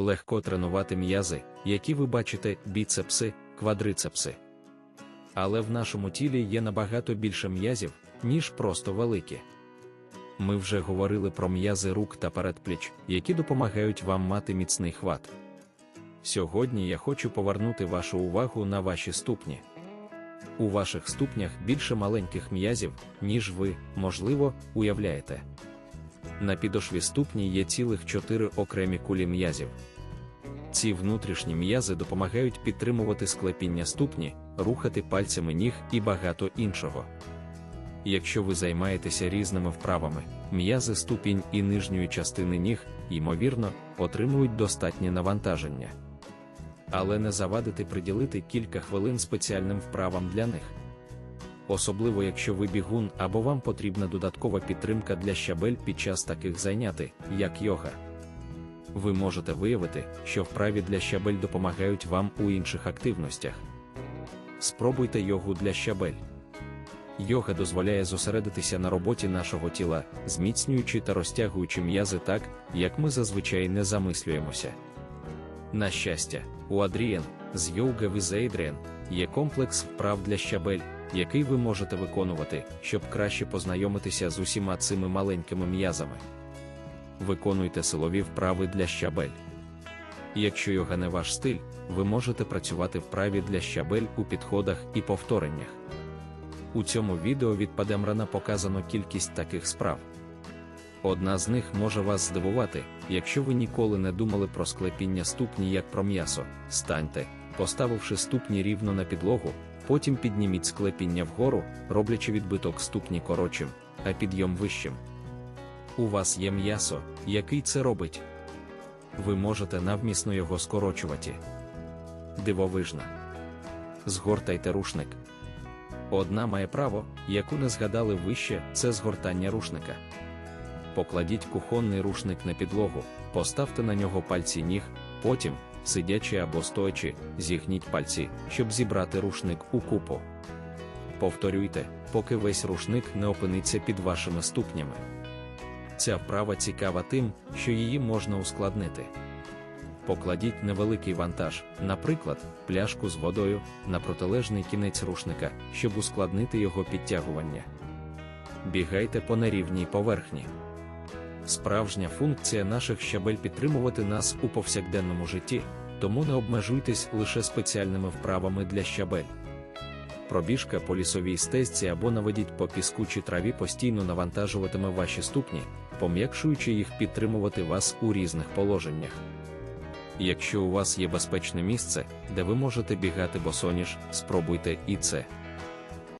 легко тренувати м'язи, які ви бачите, біцепси, квадрицепси. Але в нашому тілі є набагато більше м'язів, ніж просто великі. Ми вже говорили про м'язи рук та передпліч, які допомагають вам мати міцний хват. Сьогодні я хочу повернути вашу увагу на ваші ступні. У ваших ступнях більше маленьких м'язів, ніж ви, можливо, уявляєте. На підошві ступні є цілих чотири окремі кулі м'язів. Ці внутрішні м'язи допомагають підтримувати склепіння ступні, рухати пальцями ніг і багато іншого. Якщо ви займаєтеся різними вправами, м'язи ступінь і нижньої частини ніг, ймовірно, отримують достатнє навантаження. Але не завадити приділити кілька хвилин спеціальним вправам для них. Особливо якщо ви бігун або вам потрібна додаткова підтримка для щабель під час таких зайняти, як йога. Ви можете виявити, що вправі для щабель допомагають вам у інших активностях. Спробуйте йогу для щабель. Йога дозволяє зосередитися на роботі нашого тіла, зміцнюючи та розтягуючи м'язи так, як ми зазвичай не замислюємося. На щастя, у Адрієн з Yoga with є комплекс вправ для щабель, який ви можете виконувати, щоб краще познайомитися з усіма цими маленькими м'язами. Виконуйте силові вправи для щабель. Якщо йога не ваш стиль, ви можете працювати вправі для щабель у підходах і повтореннях. У цьому відео від Падемрана показано кількість таких справ. Одна з них може вас здивувати, якщо ви ніколи не думали про склепіння ступні як про м'ясо, станьте, поставивши ступні рівно на підлогу, потім підніміть склепіння вгору, роблячи відбиток ступні коротшим, а підйом вищим. У вас є м'ясо, який це робить. Ви можете навмісно його скорочувати. Дивовижно. Згортайте рушник. Одна має право, яку не згадали вище, це згортання рушника. Покладіть кухонний рушник на підлогу, поставте на нього пальці ніг, потім, сидячи або стоячи, зігніть пальці, щоб зібрати рушник у купу. Повторюйте, поки весь рушник не опиниться під вашими ступнями. Ця вправа цікава тим, що її можна ускладнити. Покладіть невеликий вантаж, наприклад, пляшку з водою, на протилежний кінець рушника, щоб ускладнити його підтягування. Бігайте по нерівній поверхні. Справжня функція наших щабель підтримувати нас у повсякденному житті, тому не обмежуйтесь лише спеціальними вправами для щабель. Пробіжка по лісовій стезці або наведіть по піску чи траві постійно навантажуватиме ваші ступні, пом'якшуючи їх підтримувати вас у різних положеннях. Якщо у вас є безпечне місце, де ви можете бігати босоніж, спробуйте і це.